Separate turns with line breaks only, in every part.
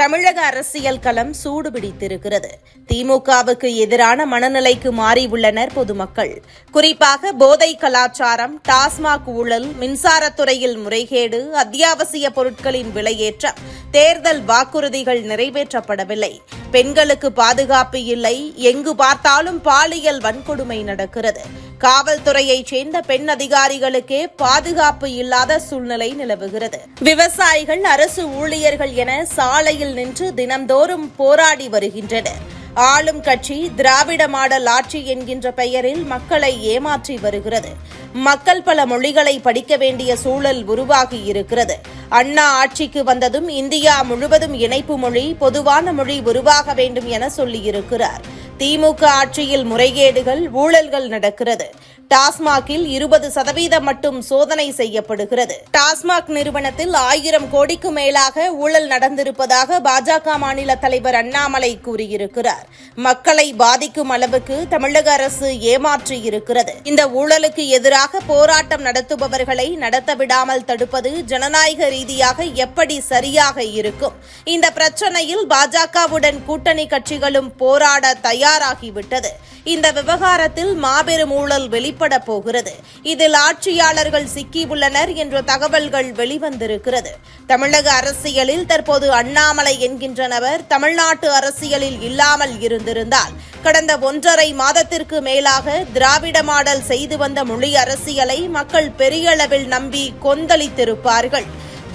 தமிழக அரசியல் களம் சூடுபிடித்திருக்கிறது. திமுகவுக்கு எதிரான மனநிலைக்கு மாறியுள்ளனர் பொதுமக்கள். குறிப்பாக போதை கலாச்சாரம் டாஸ்மாக் ஊழல் மின்சாரத்துறையில் முறைகேடு அத்தியாவசிய பொருட்களின் விலையேற்றம் தேர்தல் வாக்குறுதிகள் நிறைவேற்றப்படவில்லை. பெண்களுக்கு பாதுகாப்பு இல்லை. எங்கு பார்த்தாலும் பாலியல் வன்கொடுமை நடக்கிறது. காவல்துறையைச் சேர்ந்த பெண் அதிகாரிகளுக்கே பாதுகாப்பு இல்லாத சூழ்நிலை நிலவுகிறது. விவசாயிகள் அரசு ஊழியர்கள் என சாலையில் நின்று தினம்தோறும் போராடி வருகின்றனர். ஆளும் கட்சி திராவிட மாடல் ஆட்சி என்கின்ற பெயரில் மக்களை ஏமாற்றி வருகிறது. மக்கள் பல மொழிகளை படிக்க வேண்டிய சூழல் உருவாகி இருக்கிறது. அண்ணா ஆட்சிக்கு வந்ததும் இந்தியா முழுவதும் இணைப்பு மொழி பொதுவான மொழி உருவாக வேண்டும் என சொல்லியிருக்கிறார். திமுக ஆட்சியில் முறைகேடுகள் ஊழல்கள் நடக்கிறது. டாஸ்மாகில் இருபது சதவீதம் மட்டும் சோதனை செய்யப்படுகிறது. டாஸ்மாக் நிறுவனத்தில் ஆயிரம் கோடிக்கு மேலாக ஊழல் நடந்திருப்பதாக பாஜக மாநில தலைவர் அண்ணாமலை கூறியிருக்கிறார். மக்களை பாதிக்கும் அளவுக்கு தமிழக அரசு ஏமாற்றியிருக்கிறது. இந்த ஊழலுக்கு எதிராக போராட்டம் நடத்துபவர்களை நடத்த விடாமல் தடுப்பது ஜனநாயக ரீதியாக எப்படி சரியாக இருக்கும்? இந்த பிரச்சனையில் பாஜகவுடன் கூட்டணி கட்சிகளும் போராட தயாராகிவிட்டது. இந்த விவகாரத்தில் மாபெரும் ஊழல் வெளிப்பட போகிறது. இதில் ஆட்சியாளர்கள் சிக்கியுள்ளனர் என்ற தகவல்கள் வெளிவந்திருக்கிறது. தமிழக அரசியலில் தற்போது அண்ணாமலை என்கின்ற நபர் தமிழ்நாட்டு அரசியலில் இல்லாமல் இருந்திருந்தால் கடந்த ஒன்றரை மாதத்திற்கு மேலாக திராவிட மாடல் செய்து வந்த மொழி அரசியலை மக்கள் பெரிய அளவில் நம்பி கொந்தளித்திருப்பார்கள்.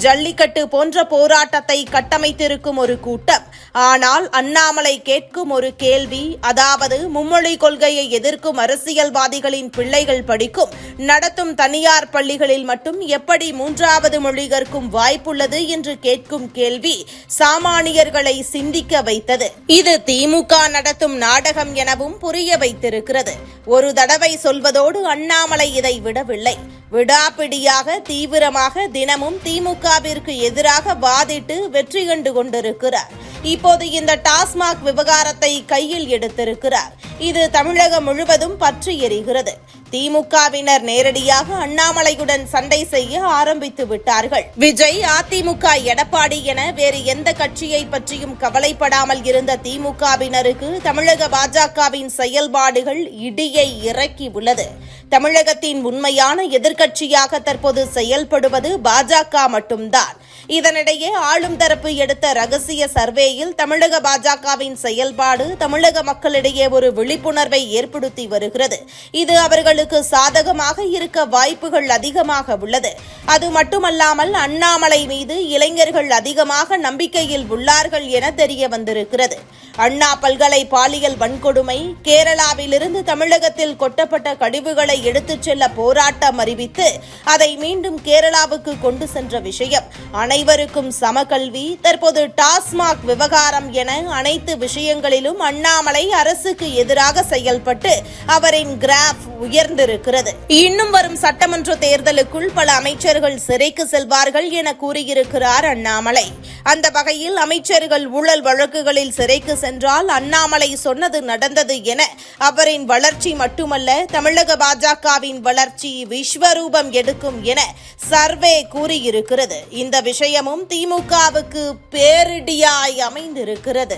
ஜல்லிக்கட்டு போன்ற போராட்டத்தை கட்டமைத்திருக்கும் ஒரு கூட்டம் ஆனால் அண்ணாமலை கேட்கும் ஒரு கேள்வி அதாவது மும்மொழி கொள்கையை எதிர்க்கும் அரசியல்வாதிகளின் பிள்ளைகள் படிக்கும் நடத்தும் தனியார் பள்ளிகளில் மட்டும் எப்படி மூன்றாவது மொழி கற்கும் வாய்ப்புள்ளது என்று கேட்கும் கேள்வி சாமானியர்களை சிந்திக்க வைத்தது. இது திமுக நடத்தும் நாடகம் எனவும் புரிய வைத்திருக்கிறது. ஒரு தடவை சொல்வதோடு அண்ணாமலை இதை விடவில்லை. விடாப்பிடியாக தீவிரமாக தினமும் திமுகவிற்கு எதிராக வாதிட்டு வெற்றி கண்டு கொண்டிருக்கிறார். இப்போது இந்த டாஸ்மாக் விவகாரத்தை கையில் எடுத்திருக்கிறார். இது தமிழகம் முழுவதும் பற்றி எரிகிறது. திமுகவினர் நேரடியாக அண்ணாமலையுடன் சண்டை செய்ய ஆரம்பித்து விட்டார்கள். விஜய் அதிமுக எடப்பாடி என வேறு எந்த கட்சியை பற்றியும் கவலைப்படாமல் இருந்த திமுகவினருக்கு தமிழக பாஜகவின் செயல்பாடுகள் இடியை இறக்கி உள்ளது. தமிழகத்தின் உண்மையான எதிர்க்கட்சியாக தற்போது செயல்படுவது பாஜக மட்டும்தான். இதனிடையே ஆளும் தரப்பு எடுத்த ரகசிய சர்வேயில் தமிழக பாஜகவின் செயல்பாடு தமிழக மக்களிடையே ஒரு விழிப்புணர்வை ஏற்படுத்தி வருகிறது. இது அவர்களுக்கு சாதகமாக இருக்க வாய்ப்புகள் அதிகமாக உள்ளது. அது மட்டுமல்லாமல் அண்ணாமலை மீது இளைஞர்கள் அதிகமாக நம்பிக்கையில் உள்ளார்கள் என தெரிய வந்திருக்கிறது. அண்ணா பல்கலை பாலியல் வன்கொடுமை கேரளாவிலிருந்து தமிழகத்தில் கொட்டப்பட்ட கழிவுகளை எடுத்துச் செல்ல போராட்டம் அறிவித்து அதை மீண்டும் கேரளாவுக்கு கொண்டு சென்ற விஷயம். அனைவருக்கும் சமகல்வி தற்போது டாஸ்மாக் விவகாரம் என அனைத்து விஷயங்களிலும் அண்ணாமலை அரசுக்கு எதிராக செயல்பட்டு அவரின் கிராஃப் உயர்ந்திருக்கிறது. இன்னும் வரும் சட்டமன்ற தேர்தலுக்குள் பல அமைச்சர்கள் சிறைக்கு செல்வார்கள் என கூறியிருக்கிறார் அண்ணாமலை. அந்த வகையில் அமைச்சர்கள் ஊழல் வழக்குகளில் சிறைக்கு சென்றால் அண்ணாமலை சொன்னது நடந்தது என அவரின் வளர்ச்சி மட்டுமல்ல தமிழக பாஜகவின் வளர்ச்சி விஸ்வரூபம் எடுக்கும் என சர்வே கூறியிருக்கிறது. இந்த விஷயமும் திமுகவுக்கு பேரிடியாய் அமைந்திருக்கிறது.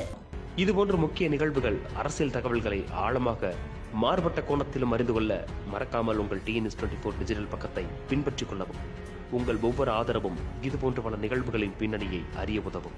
இதுபோன்ற முக்கிய நிகழ்வுகள் அரசியல் தகவல்களை ஆழமாக மாறுபட்ட கோணத்திலும் அறிந்து கொள்ள மறக்காமல் உங்கள் டிஎன்எஸ் டுவெண்ட்டி ஃபோர் டிஜிட்டல் பக்கத்தை பின்பற்றிக் கொள்ளவும் உங்கள் ஒவ்வொரு ஆதரவும் இதுபோன்ற பல நிகழ்வுகளின் பின்னணியை அறிய உதவும்.